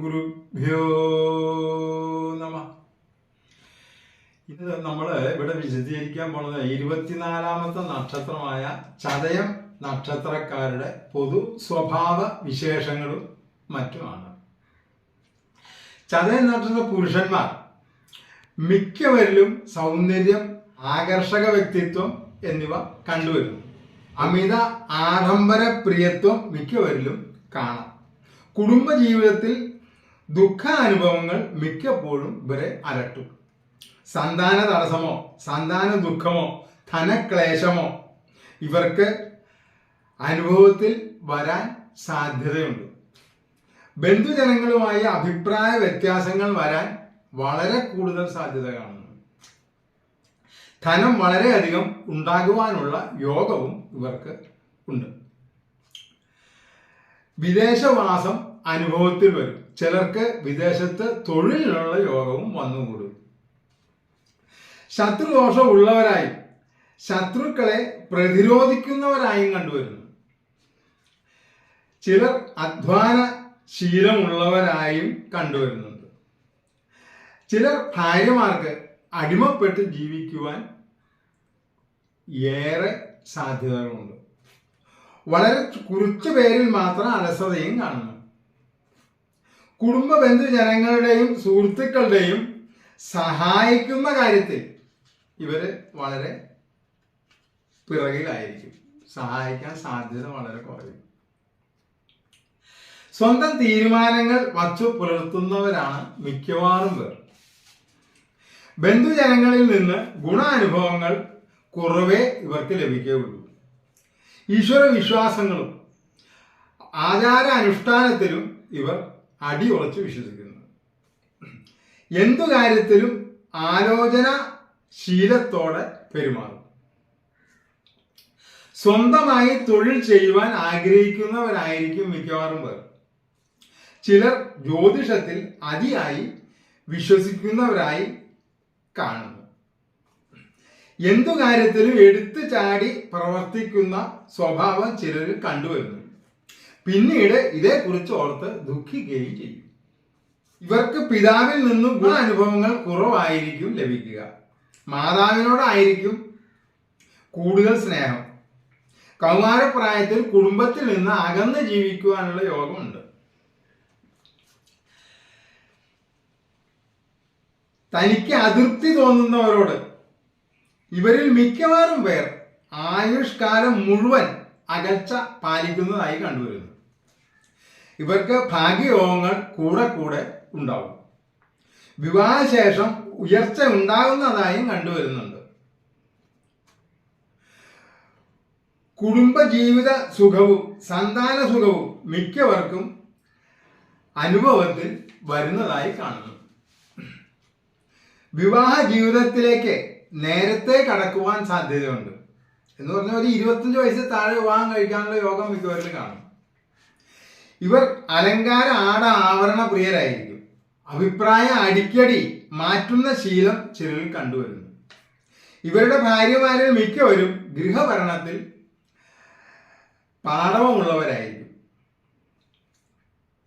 ഗുരുഭ്യോ നമ ഇത് നമ്മൾ ഇവിടെ വിശദീകരിക്കാൻ പോണത് ഇരുപത്തിനാലാമത്തെ നക്ഷത്രമായ ചതയം നക്ഷത്രക്കാരുടെ പൊതു സ്വഭാവ വിശേഷങ്ങളും മറ്റുമാണ്. ചതയം നക്ഷത്ര പുരുഷന്മാർ മിക്കവരിലും സൗന്ദര്യം ആകർഷക വ്യക്തിത്വം എന്നിവ കണ്ടുവരുന്നു. അമിത ആഡംബര പ്രിയത്വം മിക്കവരിലും കാണാം. കുടുംബജീവിതത്തിൽ ദുഃഖ അനുഭവങ്ങൾ മിക്കപ്പോഴും ഇവരെ അലട്ടും. സന്താന തടസ്സമോ സന്താന ദുഃഖമോ ധനക്ലേശമോ ഇവർക്ക് അനുഭവത്തിൽ വരാൻ സാധ്യതയുണ്ട്. ബന്ധുജനങ്ങളുമായി അഭിപ്രായ വ്യത്യാസങ്ങൾ വരാൻ വളരെ കൂടുതൽ സാധ്യത ധനം വളരെയധികം ഉണ്ടാകുവാനുള്ള യോഗവും ഇവർക്ക് ഉണ്ട്. വിദേശവാസം അനുഭവത്തിൽ വരും. ചിലർക്ക് വിദേശത്ത് തൊഴിലിനുള്ള യോഗവും വന്നുകൂടും. ശത്രുദോഷം ഉള്ളവരായും ശത്രുക്കളെ പ്രതിരോധിക്കുന്നവരായും കണ്ടുവരുന്നു. ചിലർ അധ്വാന ശീലമുള്ളവരായും കണ്ടുവരുന്നുണ്ട്. ചിലർ ഭാര്യമാർക്ക് അടിമപ്പെട്ട് ജീവിക്കുവാൻ ഏറെ സാധ്യതകളുണ്ട്. വളരെ കുറച്ച് പേരിൽ മാത്രം അലസതയും കാണുന്നു. കുടുംബ ബന്ധുജനങ്ങളുടെയും സുഹൃത്തുക്കളുടെയും സഹായിക്കുന്ന കാര്യത്തിൽ ഇവർ വളരെ പിറകിലായിരിക്കും. സഹായിക്കാൻ സാധ്യത വളരെ കുറയും സ്വന്തം തീരുമാനങ്ങൾ വച്ചു പുലർത്തുന്നവരാണ് മിക്കവാറും പേർ. ബന്ധുജനങ്ങളിൽ നിന്ന് ഗുണാനുഭവങ്ങൾ കുറവേ ഇവർക്ക് ലഭിക്കുകയുള്ളൂ. ഈശ്വര വിശ്വാസങ്ങളും ആചാര അനുഷ്ഠാനത്തിലും ഇവർ അടിയുറച്ച് വിശ്വസിക്കുന്നു. എന്തു കാര്യത്തിലും ആലോചന ശീലത്തോടെ പെരുമാറും. സ്വന്തമായി തൊഴിൽ ചെയ്യുവാൻ ആഗ്രഹിക്കുന്നവരായിരിക്കും മിക്കവാറും പേർ. ചിലർ ജ്യോതിഷത്തിൽ അതിയായി വിശ്വസിക്കുന്നവരായി കാണുന്നു. എന്തു കാര്യത്തിലും എടുത്തു ചാടി പ്രവർത്തിക്കുന്ന സ്വഭാവം ചിലർ കണ്ടുവരുന്നു. പിന്നീട് ഇതേക്കുറിച്ച് ഓർത്ത് ദുഃഖിക്കുകയും ചെയ്യും. ഇവർക്ക് പിതാവിൽ നിന്നും ഗുണാനുഭവങ്ങൾ കുറവായിരിക്കും ലഭിക്കുക. മാതാവിനോടായിരിക്കും കൂടുതൽ സ്നേഹം. കൗമാരപ്രായത്തിൽ കുടുംബത്തിൽ നിന്ന് അകന്ന് ജീവിക്കുവാനുള്ള യോഗമുണ്ട്. തനിക്ക് അതിർത്തി തോന്നുന്നവരോട്. ഇവരിൽ മിക്കവാറും പേർ ആയുഷ്കാലം മുഴുവൻ അകൽച്ച പാലിക്കുന്നതായി കണ്ടുവരുന്നു. ഇവർക്ക് ഭാഗ്യയോഗങ്ങൾ കൂടെ കൂടെ ഉണ്ടാവും. വിവാഹശേഷം ഉയർച്ച ഉണ്ടാകുന്നതായും കണ്ടുവരുന്നുണ്ട്. കുടുംബജീവിത സുഖവും സന്താന സുഖവും മിക്കവർക്കും അനുഭവത്തിൽ വരുന്നതായി കാണുന്നു. വിവാഹ ജീവിതത്തിലേക്ക് നേരത്തെ കടക്കുവാൻ സാധ്യതയുണ്ട്. എന്ന് പറഞ്ഞാൽ ഒരു ഇരുപത്തഞ്ച് വയസ്സിൽ താഴെ വിവാഹം കഴിക്കാനുള്ള യോഗം മിക്കവരിലും കാണും. ഇവർ അലങ്കാര ആട ആവരണ പ്രിയരായിരിക്കും. അഭിപ്രായ അടിക്കടി മാറ്റുന്ന ശീലം ചിലരിൽ കണ്ടുവരുന്നു. ഇവരുടെ ഭാര്യമാരിൽ മിക്കവരും ഗൃഹഭരണത്തിൽ പാടവമുള്ളവരായിരിക്കും.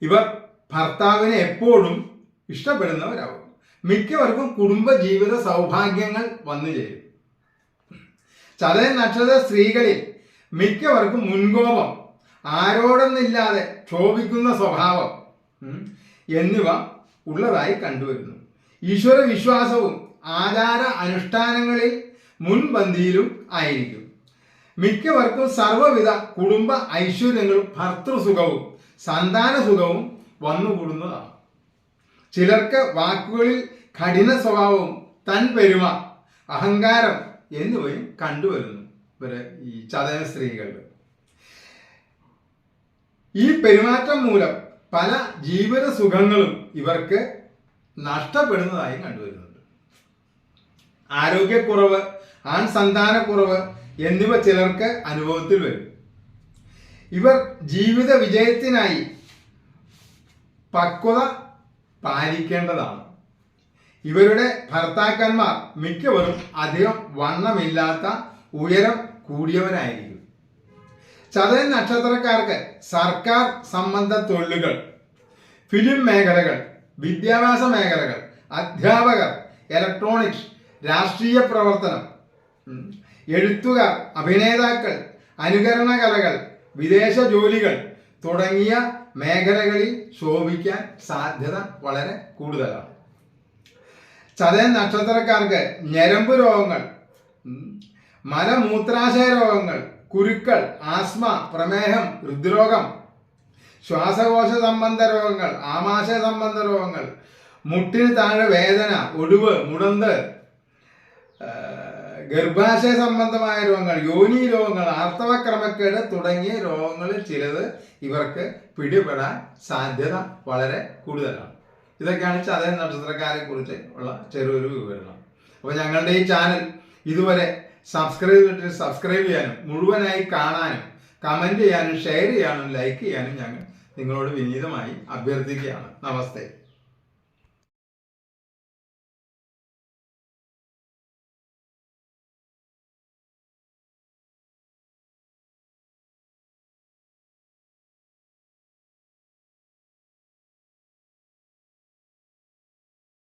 ഇവർ ഭർത്താവിനെ എപ്പോഴും ഇഷ്ടപ്പെടുന്നവരാകും മിക്കവർക്കും കുടുംബ ജീവിത സൗഭാഗ്യങ്ങൾ വന്നു ചേരും. ചതയ നക്ഷത്ര സ്ത്രീകളിൽ മിക്കവർക്കും മുൻകോപം ആരോടൊന്നില്ലാതെ ക്ഷോഭിക്കുന്ന സ്വഭാവം എന്നിവ ഉള്ളതായി കണ്ടുവരുന്നു. ഈശ്വര വിശ്വാസവും ആചാര അനുഷ്ഠാനങ്ങളിൽ മുൻപന്തിയിലും ആയിരിക്കും. മിക്കവർക്കും സർവവിധ കുടുംബ ഐശ്വര്യങ്ങളും ഭർത്തൃസുഖവും സന്താന സുഖവും വന്നുകൂടുന്നതാണ്. ചിലർക്ക് വാക്കുകളിൽ കഠിന സ്വഭാവവും തൻ പെരുമ അഹങ്കാരം എന്നിവയും കണ്ടുവരുന്നു ഇവരെ ഈ ചതയ സ്ത്രീകളിൽ ഈ പെരുമാറ്റം മൂലം പല ജീവിത സുഖങ്ങളും ഇവർക്ക് നഷ്ടപ്പെടുന്നതായി കണ്ടുവരുന്നുണ്ട്. ആരോഗ്യക്കുറവ് ആൺ സന്താനക്കുറവ് എന്നിവ ചിലർക്ക് അനുഭവത്തിൽ വരും. ഇവർ ജീവിത വിജയത്തിനായി പക്വത പാലിക്കേണ്ടതാണ്. ഇവരുടെ ഭർത്താക്കന്മാർ മിക്കവരും അധികം വണ്ണമില്ലാത്ത ഉയരം കൂടിയവരായിരിക്കും. ചതയൻ നക്ഷത്രക്കാർക്ക് സർക്കാർ സംബന്ധ തൊഴിലുകൾ ഫിലിം മേഖലകൾ വിദ്യാഭ്യാസ മേഖലകൾ അധ്യാപകർ ഇലക്ട്രോണിക്സ് രാഷ്ട്രീയ പ്രവർത്തനം എഴുത്തുകാർ അഭിനേതാക്കൾ അനുകരണ കലകൾ വിദേശ ജോലികൾ തുടങ്ങിയ മേഖലകളിൽ ശോഭിക്കാൻ സാധ്യത വളരെ കൂടുതലാണ്. ചതയൻ നക്ഷത്രക്കാർക്ക് ഞരമ്പ് രോഗങ്ങൾ മലമൂത്രാശയ രോഗങ്ങൾ കുരുക്കൾ ആസ്മ പ്രമേഹം ഹൃദ്രോഗം ശ്വാസകോശ സംബന്ധ രോഗങ്ങൾ ആമാശയ സംബന്ധ രോഗങ്ങൾ മുട്ടിന് താഴെ വേദന ഒടിവ് മുടന്ത് ഗർഭാശയ സംബന്ധമായ രോഗങ്ങൾ യോനി രോഗങ്ങൾ ആർത്തവക്രമക്കേട് തുടങ്ങിയ രോഗങ്ങളിൽ ചിലത് ഇവർക്ക് പിടിപെടാൻ സാധ്യത വളരെ കൂടുതലാണ്. ഇതൊക്കെയാണ് ചതയ നക്ഷത്രക്കാരെ കുറിച്ച് ഉള്ള ചെറിയൊരു വിവരണം അപ്പോൾ ഞങ്ങളുടെ ഈ ചാനൽ ഇതുവരെ സബ്സ്ക്രൈബ് ചെയ്തിട്ട് സബ്സ്ക്രൈബ് ചെയ്യാനും മുഴുവനായി കാണാനും കമന്റ് ചെയ്യാനും ഷെയർ ചെയ്യാനും ലൈക്ക് ചെയ്യാനും ഞങ്ങൾ നിങ്ങളോട് വിനീതമായി അഭ്യർത്ഥിക്കുകയാണ്. നമസ്തേ.